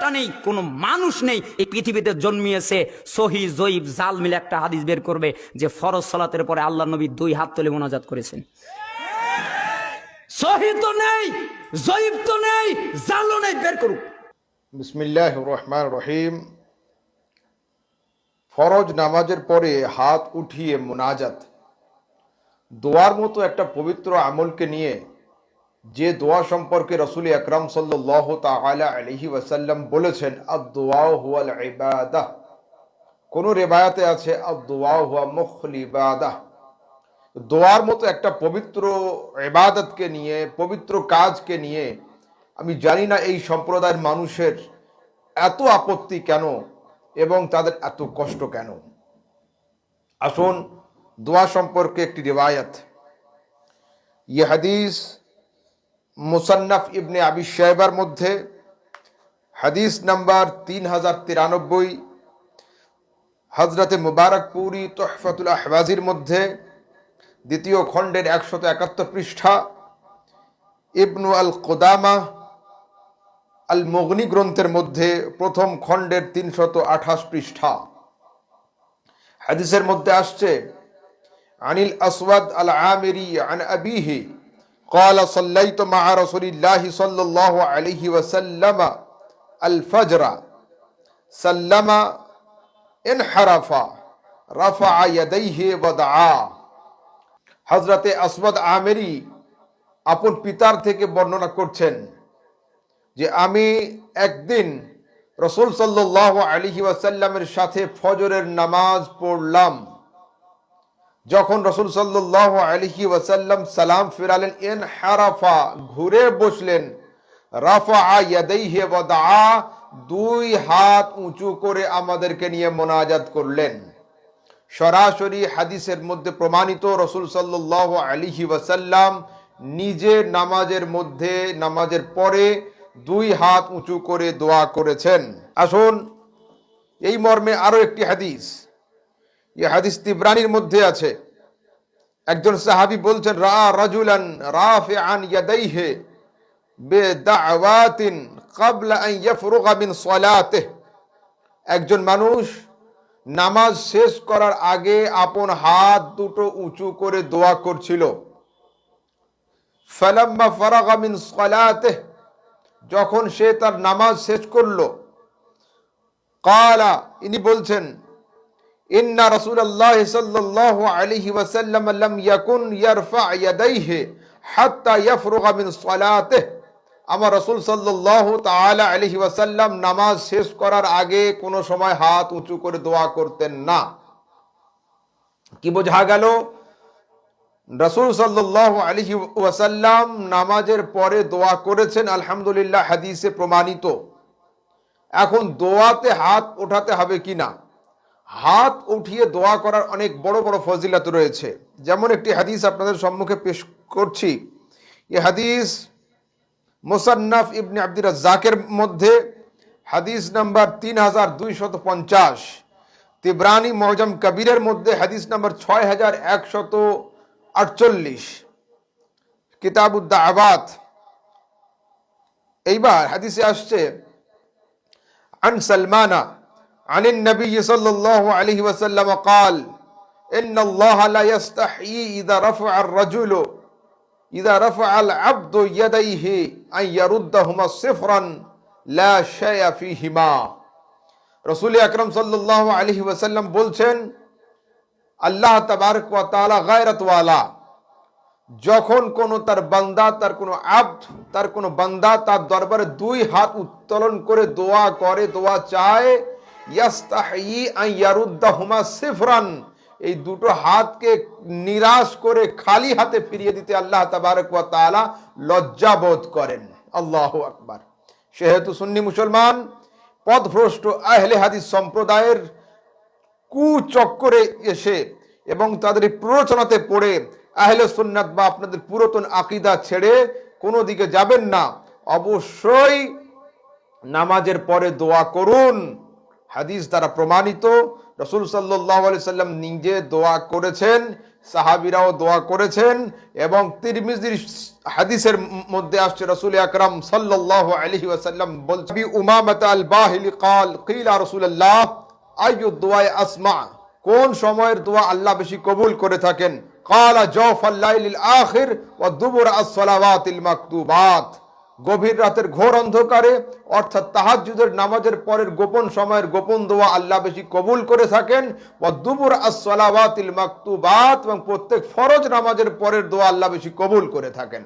বেটা নেই, কোনো মানুষ নেই। এই পৃথিবীতে জন্মিয়েছে সহি জয়ীব জাল মিলে একটা হাদিস বের করবে যে ফরজ সালাতের পরে আল্লাহ নবী দুই হাত তুলে মোনাজাত করেছেন। সহি তো নেই, জয়ীব তো নেই, জালও নেই, বের করুক। বিসমিল্লাহ রহমান রহিম। ফরজ নামাজের পরে হাত উঠিয়ে মোনাজাত। দোয়ার মতো একটা পবিত্র আমলকে নিয়ে যে দোয়া সম্পর্কে রসুল আকরাম সাল্লাহ তালা আলহি ওয়াসাল্লাম বলেছেন আদ দোয়া হুয়াল রেবায়াতে আছে দোয়ার মতো একটা পবিত্র ইবাদতকে নিয়ে, পবিত্র কাজকে নিয়ে, আমি জানি না এই সম্প্রদায়ের মানুষের এত আপত্তি কেন এবং তাদের এত কষ্ট কেন। আসুন, দোয়া সম্পর্কে একটি রেবায়াত। ইয়ে হাদিস মুসান্নাফ ইবনে আবি সাহেবার মধ্যে, হাদিস নাম্বার তিন হাজার তিরানব্বই হজরতে মুবারকপুরি তোহফাতুল আহবাজির মধ্যে, দ্বিতীয় খণ্ডের একশত একাত্তর পৃষ্ঠা, ইবনু আল কোদামা আল মগনি গ্রন্থের মধ্যে প্রথম খণ্ডের তিনশত আঠাশ পৃষ্ঠা। হাদিসের মধ্যে আসছে, আনিল আসওয়াদ আল আমিরি আন আবিহি قال صليت مع رسول الله صلى الله عليه وسلم الفجر سلم انحرف رفع يديه ودعا হজরতে আসওয়াদ আমেরি আপন পিতার থেকে বর্ণনা করছেন যে আমি একদিন রসুল সাল্লাহ আলিহি ওয়াসাল্লামের সাথে ফজরের নামাজ পড়লাম যখন রসুল সাল্লাহ আলিহি ওয়াসাল্লাম সালাম ফিরালেন এন হারাফা ঘুরে বসলেন রাফা ইয়াদাইহি দুই হাত উঁচু করে আমাদেরকে নিয়ে মোনাজাত করলেন। সরাসরি হাদিসের মধ্যে প্রমাণিত রসুল সাল্লাহ আলিহি ওয়াসাল্লাম নিজে নামাজের মধ্যে, নামাজের পরে দুই হাত উঁচু করে দোয়া করেছেন। আসুন, এই মর্মে আরও একটি হাদিস। এই হাদিস তিব্রানির মধ্যে আছে। একজন সাহাবি বলছেন, রা রাজুলান রাফে আন ইয়াদাইহে বে দাওয়াতিন কাবলা আন ইয়াফরুগা মিন সালাতিহ। একজন মানুষ নামাজ শেষ করার আগে আপন হাত দুটো উঁচু করে দোয়া করছিল। ফালাম্মা ফারাগা মিন সালাতিহ, যখন সে তার নামাজ শেষ করল, কালা, ইনি বলছেন ইন্না রাসূলুল্লাহ সাল্লাল্লাহু আলাইহি ওয়াসাল্লাম লাম ইয়াকুন ইয়ারফা ইয়াদাইহি হাত্তা ইয়াফরুগা মিন সালাতিহি। আমার রসুল সাল্লাল্লাহু তাআলা আলাইহি ওয়াসাল্লাম নামাজ শেষ করার আগে কোনো সময় হাত উঁচু করে দোয়া করতেন না। কি বোঝা গেল? রসুল সাল্লাহ আলহি ওয়াসাল্লাম নামাজের পরে দোয়া করেছেন, আলহামদুলিল্লাহ, হাদিসে প্রমাণিত। এখন দোয়াতে হাত ওঠাতে হবে কি না হাত উঠিয়ে দোয়া করার অনেক বড় বড় ফজিলাত রয়েছে। যেমন একটি হাদিস আপনাদের সম্মুখে পেশ করছি। এ হাদিস মোসান্নাফ ইবনে আব্দুল জাকের মধ্যে, হাদিস নাম্বার তিন হাজার দুইশত পঞ্চাশ। তিব্রানি মহজম কবিরের মধ্যে হাদিস নাম্বার ছয় হাজার একশত আটচল্লিশ। কিতাবুদ্দা আবাদ এইবার হাদিসে আসছে, আন সলমানা عن النبي صلى الله عليه وسلم قال إن الله لا يستحيي إذا رفع الرجل إذا رفع العبد يديه أن يردهما صفرا لا شيء فيهما রসুল আকরম সাল্লাহ আলহি ওয়াসাল্লাম বলছেন আল্লাহ তাবারক ওয়া তাআলা গায়রাতওয়ালা যখন কোনো তার বান্দা তার কোনো আব্দ তার কোনো বান্দা তার দরবারে দুই হাত উত্তোলন করে দোয়া করে দোয়া চায় সিফরান। এই দুটো হাতকে নিরাশ করে খালি হাতে ফিরিয়ে দিতে আল্লাহ তাবারক লজ্জা বোধ করেন। আল্লাহু আকবার। সেহেতু সুন্নি মুসলমান পদভ্রষ্ট আহলে হাদিস সম্প্রদায়ের কুচক্করে এসে এবং তাদের প্ররোচনাতে পড়ে আহলে সুন্নাত বা আপনাদের পুরাতন আকিদা ছেড়ে কোনো দিকে যাবেন না, অবশ্যই নামাজের পরে দোয়া করুন। হাদিস দ্বারা প্রমাণিত, রসুল সাল্লাহ আলি সাল্লাম নিজে দোয়া করেছেন, সাহাবিরাও দোয়া করেছেন এবং তিরমিজির হাদিসের মধ্যে আসছে, রসুল আকরাম সাল্লাহ আলহি ওয়াসাল্লাম বলছি উমামত আল বাহিলি রসুল্লাহ আয়ু দোয়ায় আসমা, কোন সময়ের দোয়া আল্লাহ বেশি কবুল করে থাকেন? কালা জফ আল্লাহ আখির ও দুবুর আসলাওয়াত মাকতুবাত। গভীর রাতের ঘোর অন্ধকারে, অর্থাৎ তাহাজুদের নামাজের পরের গোপন সময়ের গোপন দোয়া আল্লাহ বেশি কবুল করে থাকেন। দুপুর আসলাবাত ইল মাকতুবাত এবং প্রত্যেক ফরজ নামাজের পরের দোয়া আল্লাহ বেশি কবুল করে থাকেন।